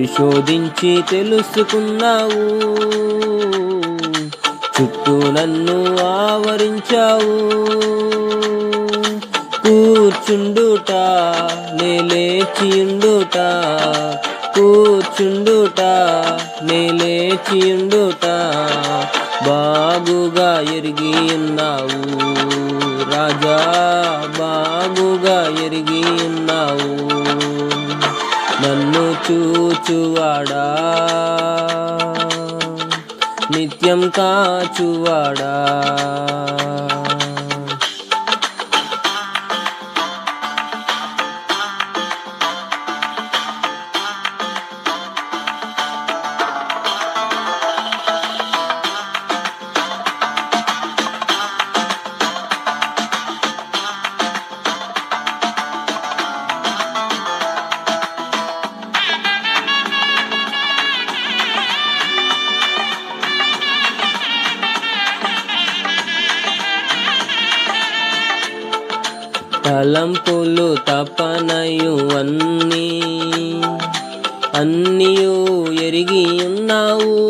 పరిశోధించి తెలుసుకున్నావు. చుట్టూ నన్ను ఆవరించావు. కూర్చుండుట నేలేచియుండుట కూర్చుండుట నేలేచియుండుట బాగుగా ఎరిగి ఉన్నావు రాజా బాగుగా ఎరిగి ఉన్నావు చూచువాడా? నిత్యం కాచువాడా? తలంపులు తపనయు అన్నీ. అన్నీయు ఎరిగి ఉన్నావు.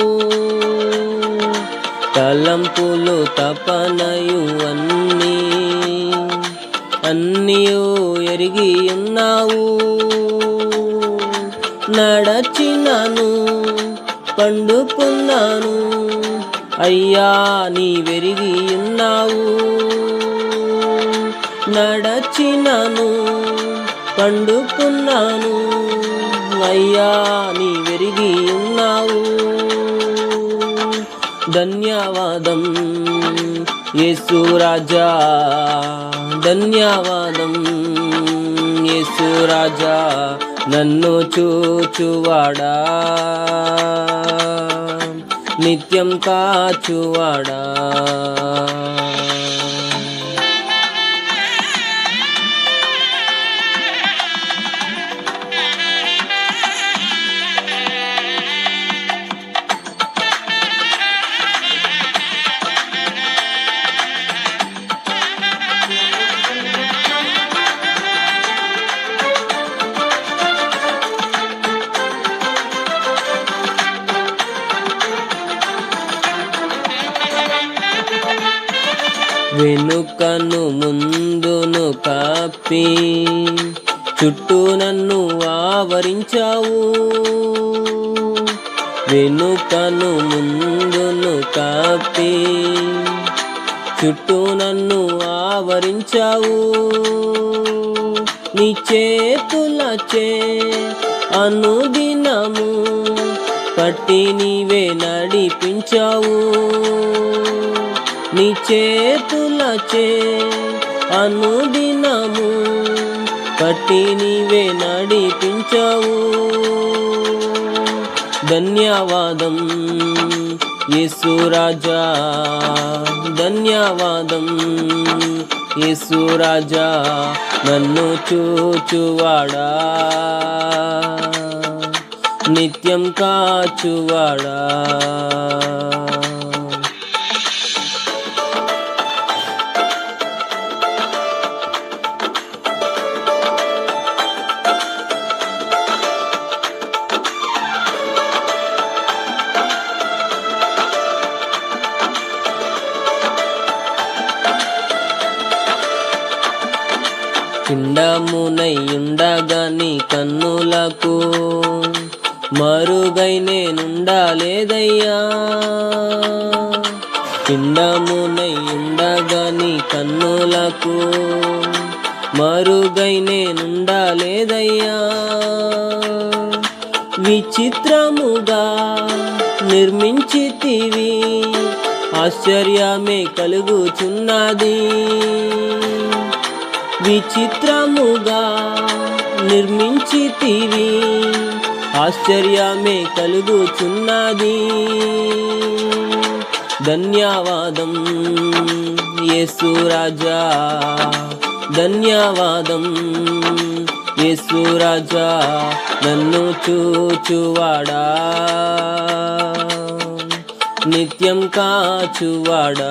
తలంపులు తపనయు అన్నీ. అన్నీయు ఎరిగి ఉన్నావు. నడచినాను పండుకున్నాను. అయ్యా నీ వెరిగి ఉన్నావు. నడచినాను పండుకున్నాను. అయ్యా నీ వెరిగి ఉన్నావు. ధన్యవాదం యేసు రాజా. ధన్యవాదం యేసు రాజా. నన్ను చూచువాడా. నిత్యం కాచువాడా. వెనుకను ముందును కాపి. చుట్టూ నన్ను ఆవరించావు. వెనుకను ముందును కాపి. చుట్టూ నన్ను ఆవరించావు. నీ చేతులచే అనుదినము పట్టి నీవే నడిపించావు. నీ చేతులచే అనుదినము పట్టి నీవే నడిపించవు. ధన్యవాదం యేసు రాజా. ధన్యవాదం యేసు రాజా. నన్ను చూచువాడా. నిత్యం కాచువాడా. పిండమునై నీ కన్నులకు మరుగై నేనుండాలేదయ్యా. పిండమునై నీ కన్నులకు మరుగై నేనుండాలేదయ్యా. విచిత్రముగా నిర్మించితివి ఆశ్చర్యమే కలుగుచున్నది. విచిత్రముగా నిర్మించితివి. ఆశ్చర్యమే కలుగుచున్నది. ధన్యవాదం యేసు రాజా. ధన్యవాదం యేసు రాజా. నన్ను చూచువాడా. నిత్యం కాచువాడా.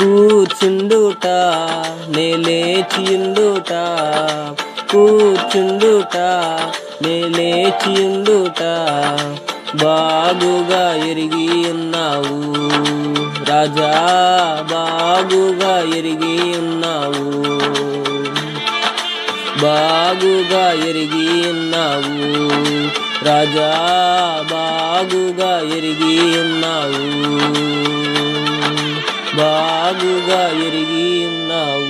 కూర్చుండుట నేలేచియుండుట కూర్చుండుట నేలేచియుండుట బాగుగా ఎరిగి ఉన్నావు రాజా బాగుగా ఎరిగి ఉన్నావు బాగుగా ఎరిగి ఉన్నావు రాజా బాగుగా ఎరిగి ఉన్నావు బాగుగా ఎరిగి ఉన్నావు